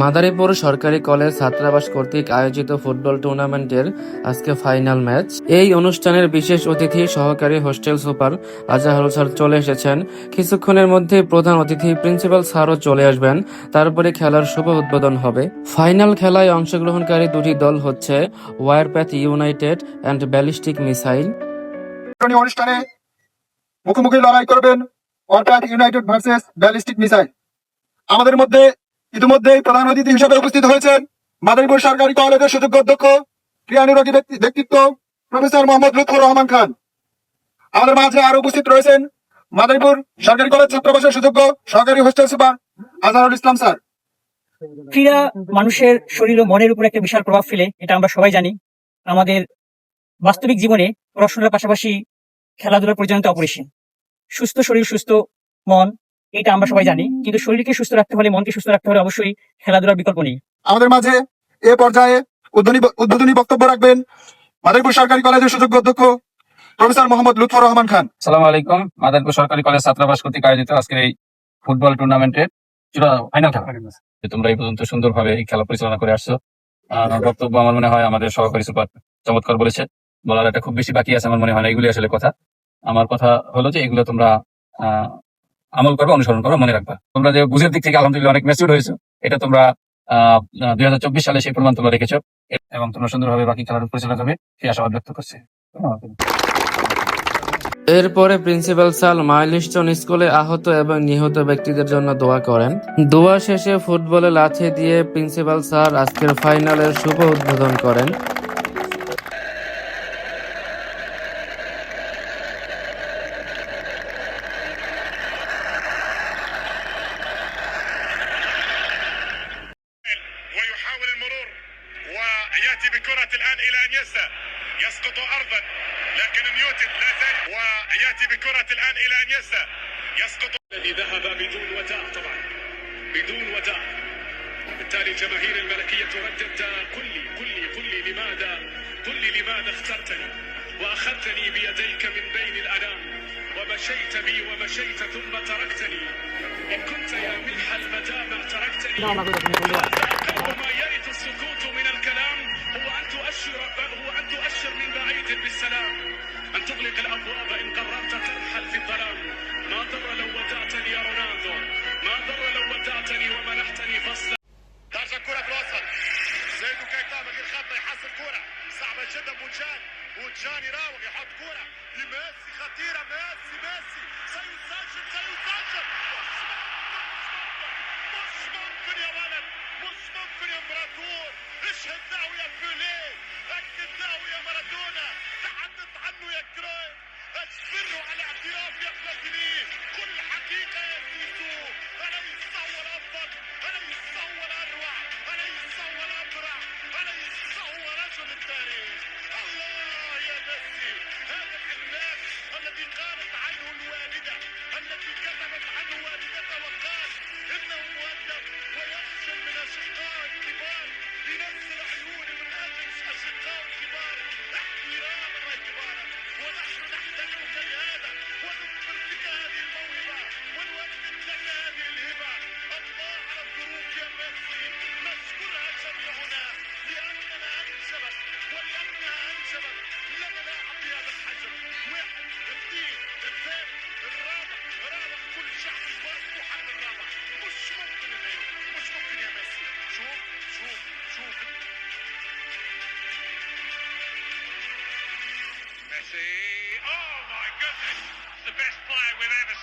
মাদারীপুর সরকারি কলেজ ছাত্রাবাস কর্তৃক আয়োজিত ফুটবল টুর্নামেন্টের আজকে ফাইনাল ম্যাচ। এই অনুষ্ঠানের বিশেষ অতিথি সহকারী হোস্টেল সুপার আজাহারুল স্যার চলে এসেছেন। কিছুক্ষণের মধ্যে প্রধান অতিথি প্রিন্সিপাল স্যারও চলে আসবেন। তারপরে খেলার শুভ উদ্বোধন হবে। ফাইনাল খেলায় অংশগ্রহণকারী দুটি দল হচ্ছে Warpath United and Ballistic Missile. অনুষ্ঠানে মুখোমুখি লড়াই করবেন অর্থাৎ ইউনাইটেড ভার্সেস ব্যালিস্টিক মিসাইল আমাদের মধ্যে ইতিমধ্যেই প্রধান অতিথি হিসেবে উপস্থিত হয়েছেন মাদারীপুর সরকারি কলেজের সুযোগ্য অধ্যক্ষ ক্রিয়ানুরাগী ব্যক্তি- ব্যক্তিত্ব, প্রফেসর মোহাম্মদ লুৎফর রহমান খান। আমাদের মাঝে আরও উপস্থিত রয়েছেন মাদারীপুর সরকারি কলেজ ছাত্রাবাসের সুযোগ্য সহকারী hostel super Azharul Islam sir. ক্রীড়া মানুষের শরীর ও মনের উপর একটা বিশাল প্রভাব ফেলে, এটা আমরা সবাই জানি। আমাদের বাস্তবিক জীবনে পড়াশোনার পাশাপাশি খেলাধুলার প্রয়োজনীয়তা অপরিসীম। সুস্থ শরীর সুস্থ মন এটা আমরা সবাই জানি। কিন্তু শরীরকে সুস্থ রাখতে হলে মনকে সুস্থ রাখতে হলে অবশ্যই খেলাধুলার বিকল্প নেই। আমাদের মাঝে এ পর্যায়ে উদ্বোধনী উদ্বোধনী বক্তব্য রাখবেন মাদারীপুর সরকারি কলেজের সুযোগ্য অধ্যক্ষ প্রফেসর মোহাম্মদ লুৎফর রহমান খান। সালাম আলাইকুম। মাদারপুর সরকারি কলেজ ছাত্রাবাস কর্তৃক আয়োজিত আজকের এই ফুটবল টুর্নামেন্টের ফাইনাল খেলা। তোমরা এই পর্যন্ত সুন্দরভাবে এই খেলা পরিচালনা করে আসছো। বক্তব্য আমার মনে হয় আমাদের সহকারী সুপার চমৎকার বলেছে। বলার একটা খুব বেশি বাকি আছে আমার মনে হয় না এগুলি আসলে কথা। আমার কথা হলো যে এগুলো তোমরা আমল করবে, অনুসরণ করবে, মনে রাখবা। তোমরা যে বুঝের দিক থেকে আলহামদুলিল্লাহ অনেক ম্যাচিউর হয়েছে, এটা তোমরা দুই হাজার চব্বিশ সালে সেই প্রমাণ তোমরা রেখেছো। এবং তোমরা সুন্দরভাবে বাকি খেলার পরিচালনা করবে, সেই আশাবাদ ব্যক্ত করছে। এরপরে প্রিন্সিপাল স্যার মাইলস্টোন স্কুলে আহত এবং নিহত ব্যক্তিদের জন্য দোয়া করেন। দোয়া শেষে ফুটবলে লাথি দিয়ে প্রিন্সিপাল স্যার আজকের ফাইনালের শুভ উদ্বোধন করেন। وياتي بكرة الآن إلى انيستا يسقط أرضا لكن نيوتن لا زال ويأتي بكرة الآن إلى انيستا يسقط الذي ذهب بدون وداع طبعا بدون وداع بالتالي جماهير الملكية تردد قل لي قل لي قل لي لماذا قل لي لماذا اخترتني؟ وأخذتني بيديك من بين الأنام. ومشيت بي ومشيت ثم تركتني. إن كنت يا ملح المدامع تركتني. أقل ما يرث السكوت من الكلام. هو أن تؤشر هو أن تؤشر من بعيد بالسلام. أن تغلق الأبواب إن قررت ترحل في الظلام. ما ضر لو ودعتني يا رونالدو. ما ضر لو ودعتني ومنحتني فصلا.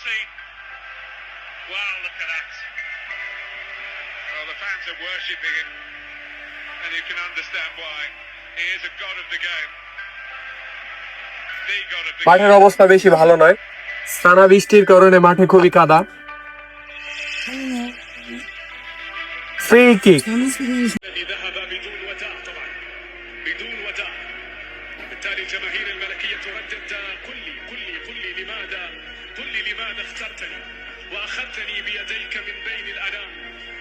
We've. Wow, look at that. Well, the fans are worshipping him. And you can understand why. He is a god of the game. The god of the মাঠের অবস্থা বেশি ভালো নয় টানা বৃষ্টির কারণে মাঠে খুবই কাদা free kick بالتالي جماهير الملكية تردد قل لي قل لي قل لي لماذا قل لي لماذا اخترتني؟ وأخذتني بيديك من بين الأنام.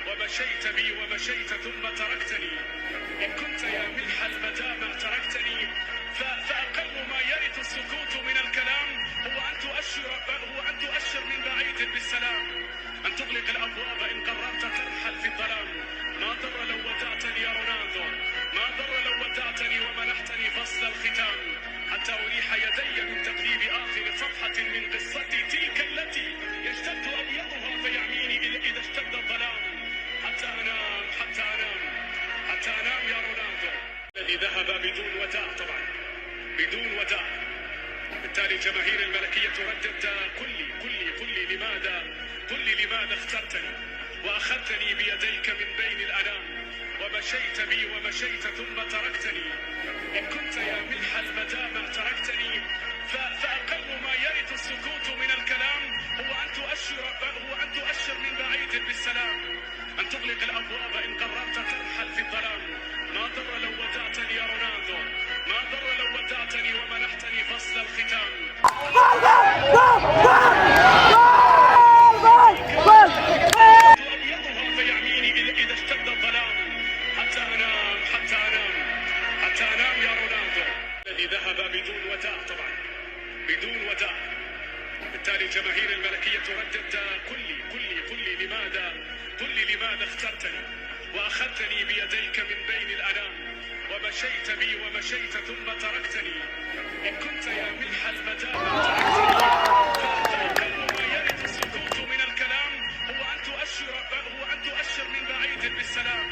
ومشيت بي ومشيت ثم تركتني. إن كنت يا ملح المدامع تركتني. فأقل ما يرث السكوت من الكلام. هو أن تؤشر هو أن تؤشر من بعيد بالسلام. أن تغلق الأبواب إن قررت ترحل في الظلام. ما ضر لو ودعتني يا رونالدو. ما ضر لو ودعتني ومنحتني فصل الختام. حتى أريح يدي من تقليب آخر صفحة من قصتي. تلك التي يشتد أبيضها فيعميني إذا اشتد الظلام. حتى أنام حتى أنام حتى أنام يا رونالدو. الذي ذهب بدون وداع طبعا بدون وداع. بالتالي جماهير الملكية تردد قل لي قل لي لماذا؟ قل لي لماذا اخترتني؟ وأخذتني بيديك من بين الأنام. ومشيت بي ومشيت ثم تركتني. إن كنت يا ملح المدامع تركتني. فأقل ما يرث السكوت من الكلام. هو أن تؤشر هو أن تؤشر من بعيد بالسلام. أن تغلق الأبواب إن قررت ترحل في الظلام. ما ضر لو ودعتني يا رونالدو. ما ضر لو ودعتني ومنحتني فصل الختام. ومشيت بي ومشيت ثم تركتني. إن كنت يا ملح المدامع تركتني فأقل ما يرث السكوت من الكلام. هو أن تؤشر هو أن تؤشر من بعيد بالسلام.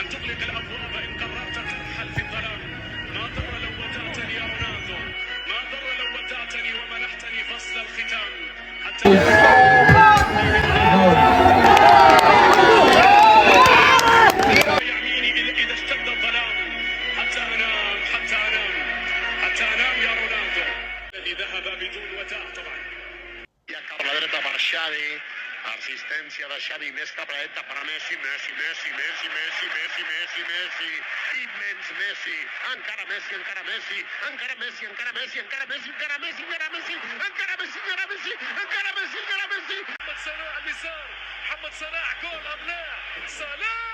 أن تغلق الأبواب إن قررت ترحل في الظلام ما ضر لو ودعتني يا ما ضر لو ودعتني ومنحتني فصل الختام. حتى Xavi, més cap a la dreta per a Messi, Messi, Messi, Messi, Messi, Messi, Messi, Messi, immens Messi, encara Messi, encara Messi, encara Messi, encara Messi, encara Messi, encara Messi, encara Messi, encara Messi, encara Messi, encara Messi, encara Messi, محمد صلاح اليسار محمد صلاح جول لا صلاح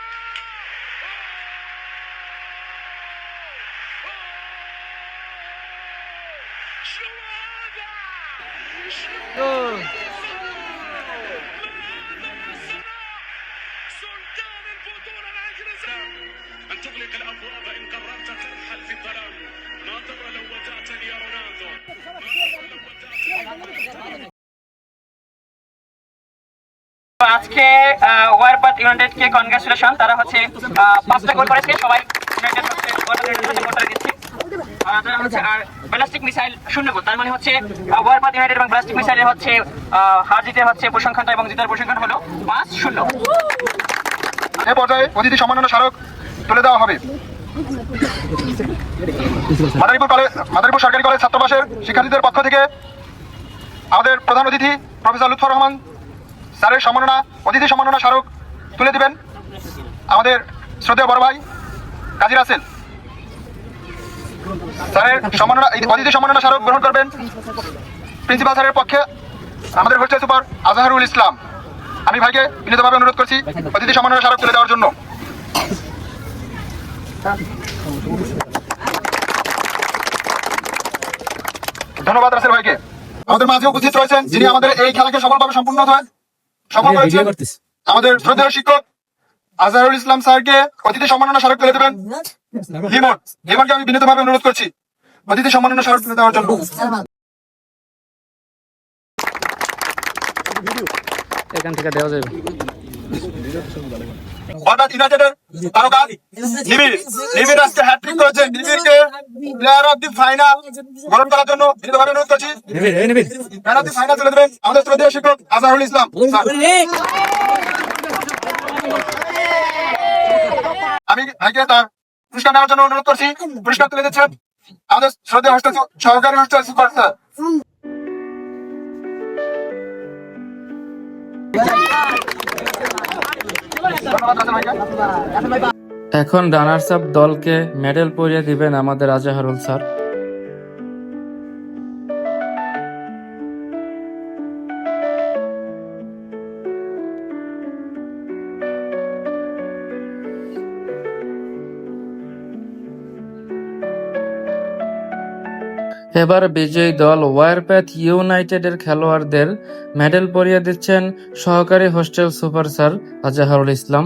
شو هذا؟ سلطان أن تغلق الأبواب إن قررت ترحل في الظلام ما ضر لو ودعتني يا رونالدو ما ضر لو ودعتني আজকে ওয়ারপাত ইউনাইটেডকে congratulation তারা হচ্ছে আহ, পাঁচটা গোল করেছে সবাই United হচ্ছে গোলটাকে গোলটা দিচ্ছে আর তারা হচ্ছে আর ব্যালাস্টিক মিসাইল শূন্য গোল তার মানে হচ্ছে ওয়ারপাত ইউনাইটেড এবং ব্যালাস্টিক মিসাইলের হচ্ছে আহ, হার জিতে হচ্ছে পরিসংখ্যানটা এবং জিতার পরিসংখ্যান হলো পাঁচ শূন্য এ পর্যায়ে অতিথি সম্মাননা স্মারক তুলে দেওয়া হবে। মাদারীপুর কলেজ মাদারীপুর সরকারি কলেজ ছাত্রাবাসের শিক্ষার্থীদের পক্ষ থেকে আমাদের প্রধান অতিথি প্রফেসর লুৎফর রহমান স্যারের সম্মাননা, অতিথি সম্মাননা স্মারক তুলে দিবেন আমাদের শ্রদ্ধেয় বড় ভাই কাজী রাসেল। স্যারের সম্মাননা অতিথি সম্মাননা স্মারক গ্রহণ করবেন প্রিন্সিপাল স্যারের পক্ষে আমাদের হোস্টেল সুপার আজহারুল ইসলাম। আমি ভাইকে বিনীতভাবে অনুরোধ করছি অতিথি সম্মাননা স্মারক তুলে দেওয়ার জন্য। ধন্যবাদ রাসেল ভাইকে। আমাদের মাঝে উপস্থিত রয়েছেন যিনি আমাদের এই খেলাকে সফলভাবে সম্পূর্ণ হয় সফল করেছেন আমাদের শ্রদ্ধেয় শিক্ষক আজহারুল ইসলাম স্যারকে অতিথি সম্মাননা স্মারক তুলে দেবেন। লিমন লিমনকে আমি বিনীতভাবে অনুরোধ করছি। অতিথি সম্মাননা স্মারক তুলে দেওয়ার জন্য। এখান থেকে দেওয়া যাবে। হঠাৎ ইউনাইটেডের তারকা নিবিড় নিবিড় আজকে হ্যাট্রিক করেছেন নিবিড়কে প্লেয়ার অফ দি ফাইনাল করার জন্য বিনীতভাবে অনুরোধ করছি। ম্যান অফ দি ফাইনাল তুলে দেবেন আমাদের শ্রদ্ধেয় শিক্ষক আজহারুল ইসলাম। আমি ভাইকে তার পুরস্কার নেওয়ার জন্য অনুরোধ করছি। পুরস্কার তুলে দিচ্ছেন আমাদের শ্রদ্ধেয় হোস্টেল সহকারী হোস্টেল সুপার স্যার এখন রানার্স আপ দলকে মেডেল পরিয়ে দিবেন আমাদের আজাহারুল স্যার। এবার বিজয়ী দল ওয়ারপ্যাথ ইউনাইটেডের খেলোয়াড়দের মেডেল পরিয়ে দিচ্ছেন সহকারী hostel super sir Azharul Islam.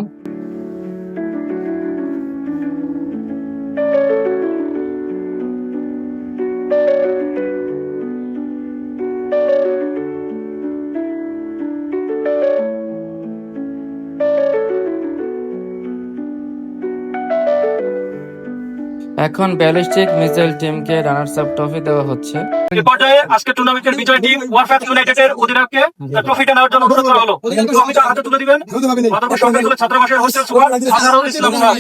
এখন ব্যালিস্টিক মিসাইল টিমকে রানার্স আপ ট্রফি দেওয়া হচ্ছে। এই পর্যায়ে আজকে টুর্নামেন্টের বিজয় টিম ওয়ারফ্যাথ ইউনাইটেডের অধিনায়ককে ট্রফিটা নেওয়ার জন্য অনুরোধ করা হলো। ট্রফিটা হাতে তুলে দিবেন। মাদারপুর সরকারি ছাত্রাবাসের hostel super Azharul Islam sir.